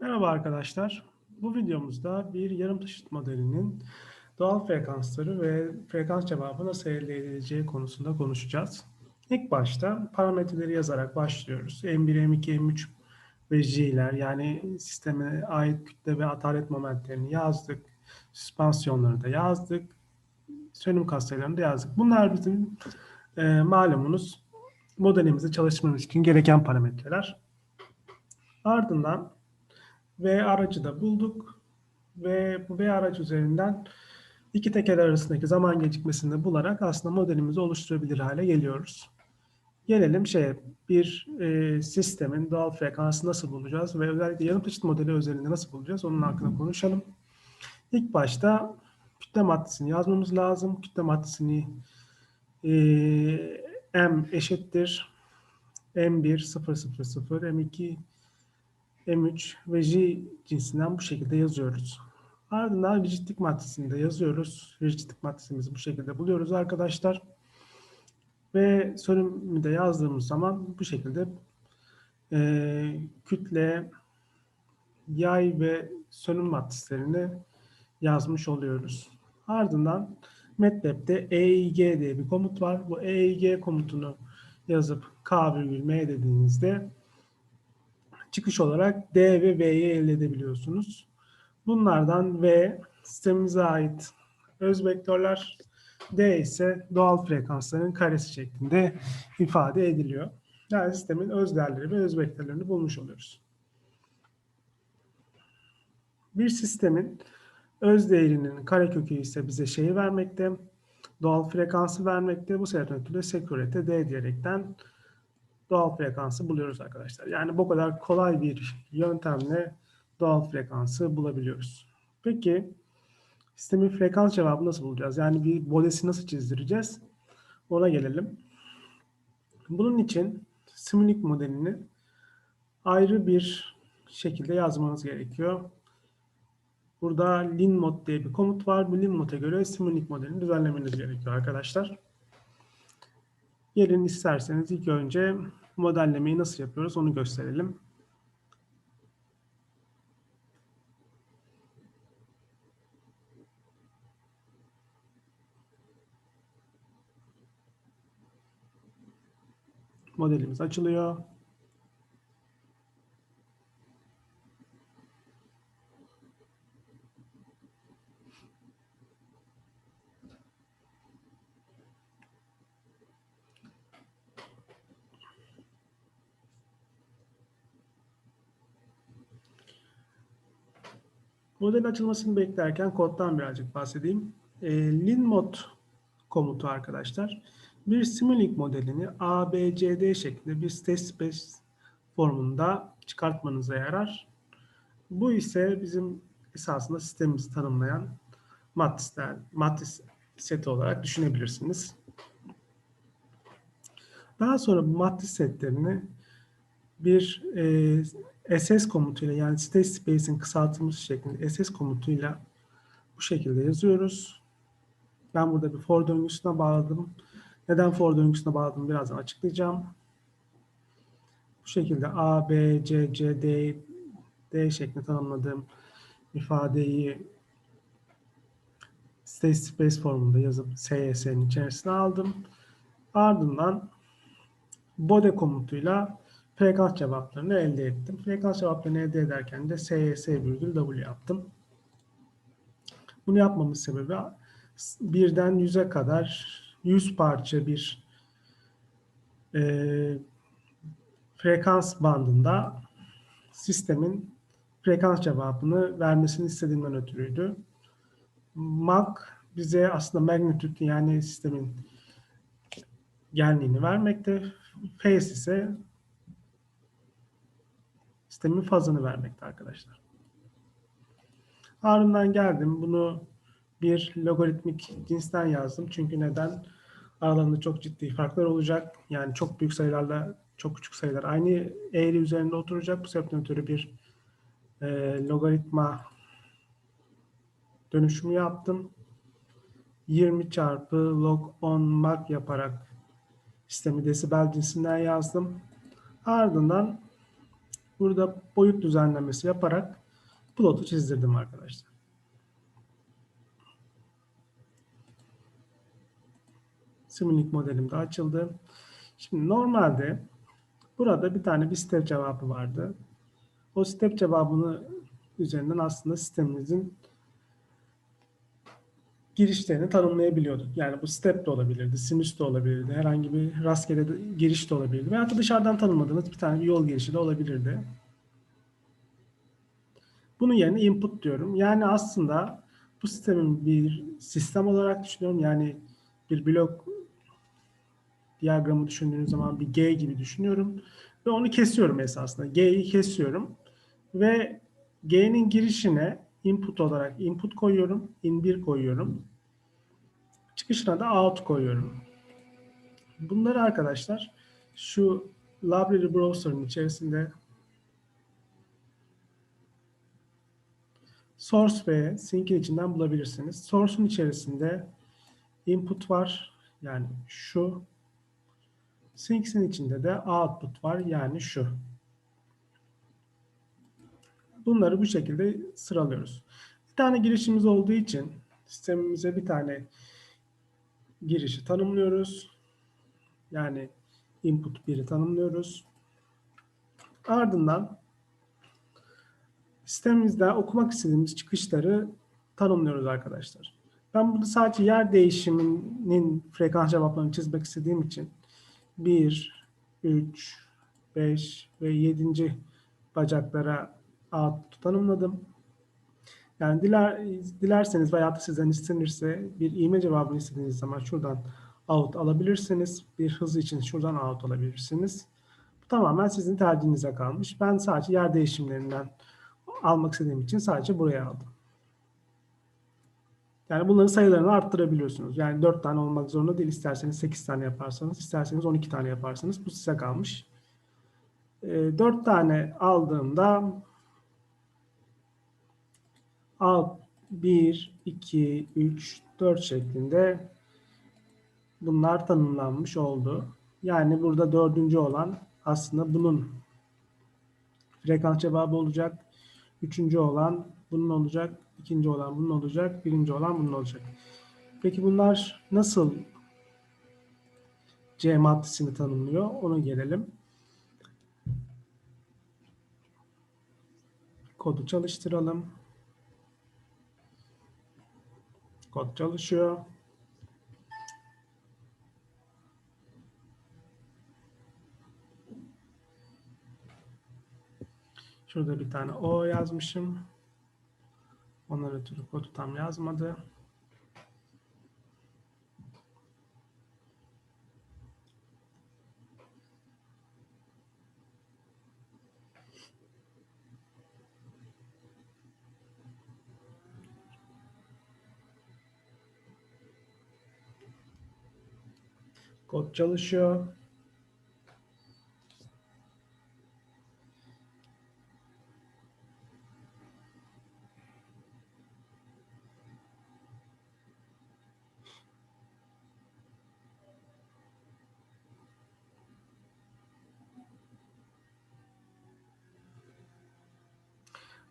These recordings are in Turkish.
Merhaba arkadaşlar. Bu videomuzda bir yarım taşıt modelinin doğal frekansları ve frekans cevabı nasıl elde edileceği konusunda konuşacağız. İlk başta parametreleri yazarak başlıyoruz. M1, M2, M3 ve J'ler yani sisteme ait kütle ve atalet momentlerini yazdık. Süspansiyonları da yazdık. Sönüm katsayılarını da yazdık. Bunlar bizim e, malumunuz modelimizi çalıştırmamız için gereken parametreler. Ardından V aracı da bulduk ve bu V aracı üzerinden iki teker arasındaki zaman gecikmesini bularak aslında modelimizi oluşturabilir hale geliyoruz. Gelelim şeye bir e, sistemin doğal frekansı nasıl bulacağız ve özellikle yarım taşıt modeli özelinde nasıl bulacağız onun hakkında konuşalım. İlk başta kütle maddesini yazmamız lazım. Kütle maddesini e, M eşittir M1 000 M2 M3 ve J cinsinden bu şekilde yazıyoruz. Ardından rigidlik maddesini de yazıyoruz. Rigidlik maddesimizi bu şekilde buluyoruz arkadaşlar. Ve sönümü de yazdığımız zaman bu şekilde e, kütle, yay ve sönüm maddelerini yazmış oluyoruz. Ardından MATLAB'de EIG diye bir komut var. Bu EIG komutunu yazıp K virgül M dediğinizde çıkış olarak D ve V'yi elde edebiliyorsunuz. Bunlardan V sistemimize ait öz vektörler, D ise doğal frekansların karesi şeklinde ifade ediliyor. Yani sistemin öz değerleri ve öz vektörlerini bulmuş oluyoruz. Bir sistemin öz değerinin karekökü ise bize şeyi vermekte, doğal frekansı vermekte. Bu sebepten ötürü security D diyerekten doğal frekansı buluyoruz arkadaşlar. Yani bu kadar kolay bir yöntemle doğal frekansı bulabiliyoruz. Peki sistemin frekans cevabı nasıl bulacağız? Yani bir bodesi nasıl çizdireceğiz? Ona gelelim. Bunun için Simulink modelini ayrı bir şekilde yazmanız gerekiyor. Burada linmod diye bir komut var. Bu linmod'a göre Simulink modelini düzenlemeniz gerekiyor arkadaşlar. Gelin isterseniz ilk önce modellemeyi nasıl yapıyoruz onu gösterelim. Modelimiz açılıyor. Model açılmasını beklerken koddan birazcık bahsedeyim. E, linmod komutu arkadaşlar. Bir Simulink modelini A, B, C, D şeklinde bir state space formunda çıkartmanıza yarar. Bu ise bizim esasında sistemimizi tanımlayan matrisler, matris seti olarak düşünebilirsiniz. Daha sonra bu matris setlerini bir e, SS komutuyla yani state space'in kısaltılmış şeklinde SS komutuyla bu şekilde yazıyoruz. Ben burada bir for döngüsüne bağladım. Neden for döngüsüne bağladım birazdan açıklayacağım. Bu şekilde A, B, C, C, D, D şeklinde tanımladığım ifadeyi state space formunda yazıp SS'nin içerisine aldım. Ardından bode komutuyla frekans cevaplarını elde ettim. Frekans cevaplarını elde ederken de SYS virgül W yaptım. Bunu yapmamın sebebi birden yüze kadar 100 parça bir e, frekans bandında sistemin frekans cevabını vermesini istediğimden ötürüydü. Mach bize aslında magnitude yani sistemin genliğini vermekte. Phase ise sistemin fazını vermekte arkadaşlar. Ardından geldim. Bunu bir logaritmik cinsten yazdım. Çünkü neden? Aralarında çok ciddi farklar olacak. Yani çok büyük sayılarla çok küçük sayılar aynı eğri üzerinde oturacak. Bu sebepten ötürü bir e, logaritma dönüşümü yaptım. 20 çarpı log 10 mag yaparak sistemi desibel cinsinden yazdım. Ardından Burada boyut düzenlemesi yaparak plotu çizdirdim arkadaşlar. Simulink modelim de açıldı. Şimdi normalde burada bir tane bir step cevabı vardı. O step cevabını üzerinden aslında sistemimizin girişlerini tanımlayabiliyorduk. Yani bu step de olabilirdi, sinüs de olabilirdi, herhangi bir rastgele de, giriş de olabilirdi. Veyahut da dışarıdan tanımladığınız bir tane bir yol girişi de olabilirdi. Bunun yerine input diyorum. Yani aslında bu sistemin bir sistem olarak düşünüyorum. Yani bir blok diyagramı düşündüğünüz zaman bir G gibi düşünüyorum. Ve onu kesiyorum esasında. G'yi kesiyorum. Ve G'nin girişine input olarak input koyuyorum. In 1 koyuyorum. Çıkışına da out koyuyorum. Bunları arkadaşlar şu library browser'ın içerisinde source ve sink'in içinden bulabilirsiniz. Source'un içerisinde input var. Yani şu. Sinks'in içinde de output var. Yani şu. Bunları bu şekilde sıralıyoruz. Bir tane girişimiz olduğu için sistemimize bir tane girişi tanımlıyoruz. Yani input 1'i tanımlıyoruz. Ardından sistemimizde okumak istediğimiz çıkışları tanımlıyoruz arkadaşlar. Ben burada sadece yer değişiminin frekans cevaplarını çizmek istediğim için 1, 3, 5 ve 7. bacaklara output tanımladım. Yani diler, dilerseniz veya da sizden istenirse bir ivme cevabını istediğiniz zaman şuradan out alabilirsiniz. Bir hız için şuradan out alabilirsiniz. Bu tamamen sizin tercihinize kalmış. Ben sadece yer değişimlerinden almak istediğim için sadece buraya aldım. Yani bunların sayılarını arttırabiliyorsunuz. Yani 4 tane olmak zorunda değil. İsterseniz 8 tane yaparsanız, isterseniz 12 tane yaparsanız bu size kalmış. E, 4 tane aldığımda alt 1, 2, 3, 4 şeklinde bunlar tanımlanmış oldu. Yani burada dördüncü olan aslında bunun frekans cevabı olacak. Üçüncü olan bunun olacak. ikinci olan bunun olacak. Birinci olan bunun olacak. Peki bunlar nasıl C maddesini tanımlıyor? Ona gelelim. Kodu çalıştıralım. Kod çalışıyor. Şurada bir tane O yazmışım. Ondan ötürü kodu tam yazmadı. Kod çalışıyor.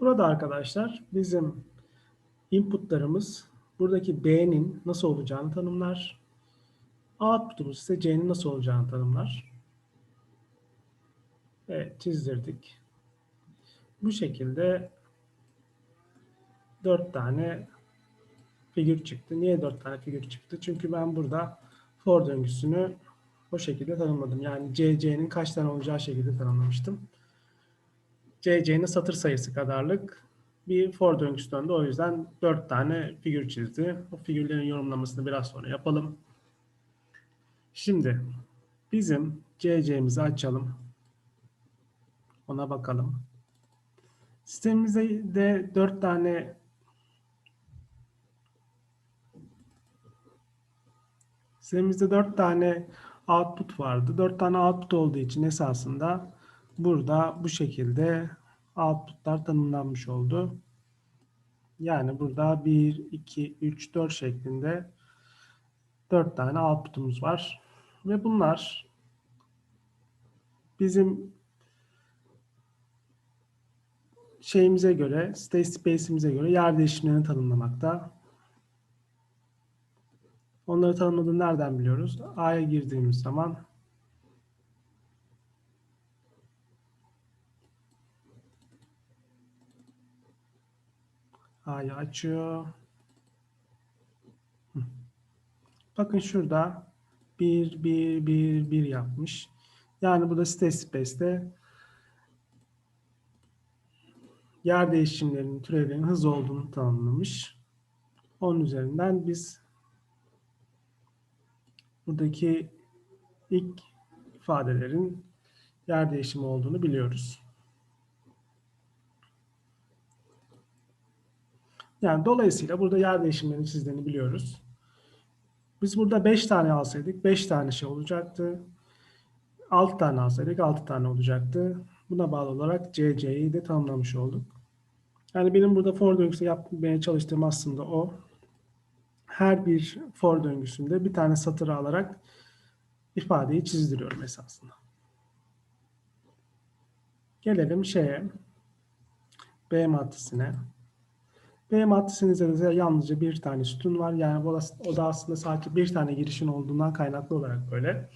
Burada arkadaşlar bizim inputlarımız buradaki B'nin nasıl olacağını tanımlar. Output'umuz ise C'nin nasıl olacağını tanımlar. Evet çizdirdik. Bu şekilde dört tane figür çıktı. Niye dört tane figür çıktı? Çünkü ben burada for döngüsünü o şekilde tanımladım. Yani CC'nin kaç tane olacağı şekilde tanımlamıştım. CC'nin satır sayısı kadarlık bir for döngüsü döndü. O yüzden dört tane figür çizdi. O figürlerin yorumlamasını biraz sonra yapalım. Şimdi bizim CC'mizi açalım. Ona bakalım. Sistemimizde de 4 tane Sistemimizde 4 tane output vardı. 4 tane output olduğu için esasında burada bu şekilde outputlar tanımlanmış oldu. Yani burada 1, 2, 3, 4 şeklinde 4 tane output'umuz var. Ve bunlar bizim şeyimize göre, state space'imize göre yer değişimlerini tanımlamakta. Onları tanımladığını nereden biliyoruz? A'ya girdiğimiz zaman A'yı açıyor. Bakın şurada 1, 1, 1, 1 yapmış. Yani bu da state space'te yer değişimlerinin türevlerinin hız olduğunu tanımlamış. Onun üzerinden biz buradaki ilk ifadelerin yer değişimi olduğunu biliyoruz. Yani dolayısıyla burada yer değişimlerinin çizdiğini biliyoruz. Biz burada 5 tane alsaydık 5 tane şey olacaktı. 6 tane alsaydık 6 tane olacaktı. Buna bağlı olarak CC'yi de tanımlamış olduk. Yani benim burada for döngüsü yapmaya çalıştığım aslında o. Her bir for döngüsünde bir tane satır alarak ifadeyi çizdiriyorum esasında. Gelelim şeye. B maddesine. B maddesinde de yalnızca bir tane sütun var. Yani o da aslında sadece bir tane girişin olduğundan kaynaklı olarak böyle.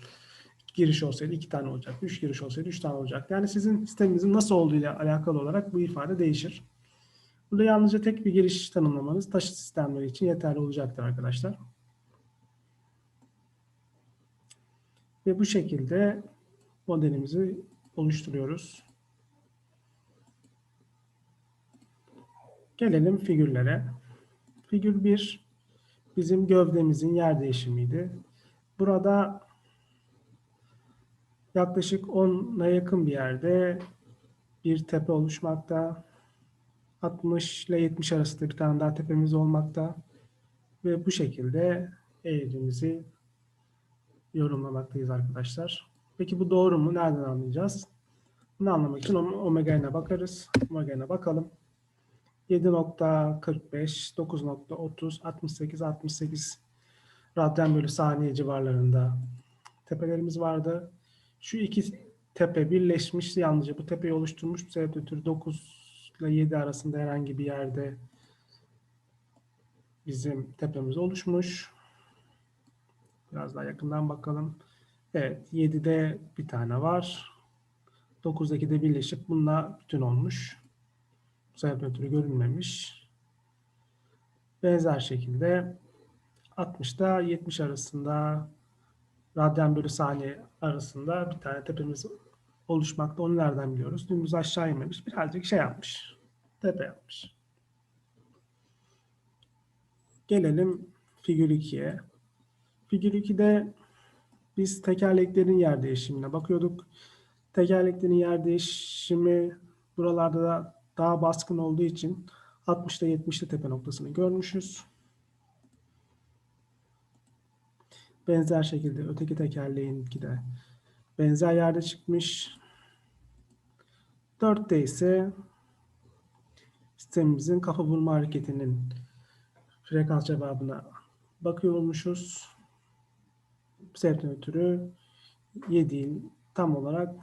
Giriş olsaydı iki tane olacak. Üç giriş olsaydı üç tane olacak. Yani sizin sisteminizin nasıl olduğuyla alakalı olarak bu ifade değişir. Burada yalnızca tek bir giriş tanımlamanız taşıt sistemleri için yeterli olacaktır arkadaşlar. Ve bu şekilde modelimizi oluşturuyoruz. Gelelim figürlere. Figür 1 bizim gövdemizin yer değişimiydi. Burada yaklaşık 10'a yakın bir yerde bir tepe oluşmakta. 60 ile 70 arasında bir tane daha tepemiz olmakta. Ve bu şekilde eğrimizi yorumlamaktayız arkadaşlar. Peki bu doğru mu? Nereden anlayacağız? Bunu anlamak için omega'ya bakarız. Omega'ya bakalım. 7.45, 9.30, 68, 68 radyan bölü saniye civarlarında tepelerimiz vardı. Şu iki tepe birleşmiş. Yalnızca bu tepeyi oluşturmuş. Bu sebeple ötürü 9 ile 7 arasında herhangi bir yerde bizim tepemiz oluşmuş. Biraz daha yakından bakalım. Evet 7'de bir tane var. 9'daki de birleşip bununla bütün olmuş. Bu sebepten ötürü görünmemiş. Benzer şekilde 60'da 70 arasında radyan bölü saniye arasında bir tane tepemiz oluşmakta. Onu nereden biliyoruz? Dümdüz aşağı inmemiş. Birazcık şey yapmış. Tepe yapmış. Gelelim figür 2'ye. Figür 2'de biz tekerleklerin yer değişimine bakıyorduk. Tekerleklerin yer değişimi buralarda da daha baskın olduğu için 60'ta 70'te tepe noktasını görmüşüz. Benzer şekilde öteki tekerleğinki de benzer yerde çıkmış. 4'te ise sistemimizin kafa vurma hareketinin frekans cevabına bakıyormuşuz. Bu sebepten ötürü 7'in tam olarak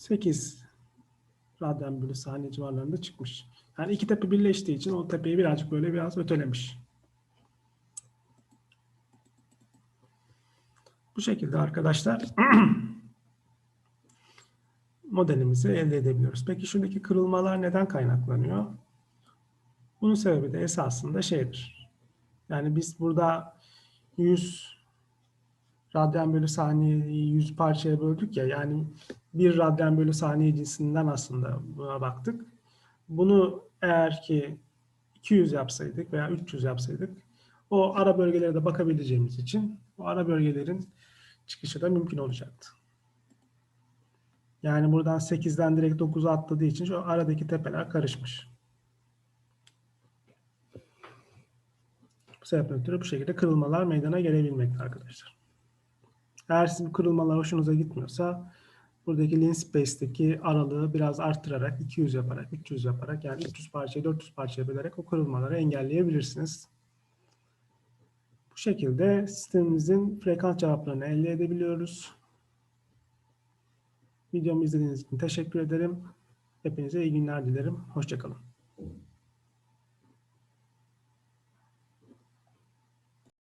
8 radyan bölü saniye civarlarında çıkmış. Yani iki tepe birleştiği için o tepeyi birazcık böyle biraz ötelemiş. Bu şekilde arkadaşlar modelimizi elde edebiliyoruz. Peki şuradaki kırılmalar neden kaynaklanıyor? Bunun sebebi de esasında şeydir. Yani biz burada 100 radyan bölü saniyeyi 100 parçaya böldük ya yani bir radyan bölü saniye cinsinden aslında buna baktık. Bunu eğer ki 200 yapsaydık veya 300 yapsaydık o ara bölgelere de bakabileceğimiz için o ara bölgelerin çıkışı da mümkün olacaktı. Yani buradan 8'den direkt 9'a atladığı için şu aradaki tepeler karışmış. Bu sebepten bu şekilde kırılmalar meydana gelebilmekte arkadaşlar. Eğer sizin kırılmalar hoşunuza gitmiyorsa buradaki lin space'deki aralığı biraz arttırarak 200 yaparak 300 yaparak yani 300 parçaya 400 parçaya bölerek o kırılmaları engelleyebilirsiniz. Bu şekilde sistemimizin frekans cevaplarını elde edebiliyoruz. Videomu izlediğiniz için teşekkür ederim. Hepinize iyi günler dilerim. Hoşçakalın.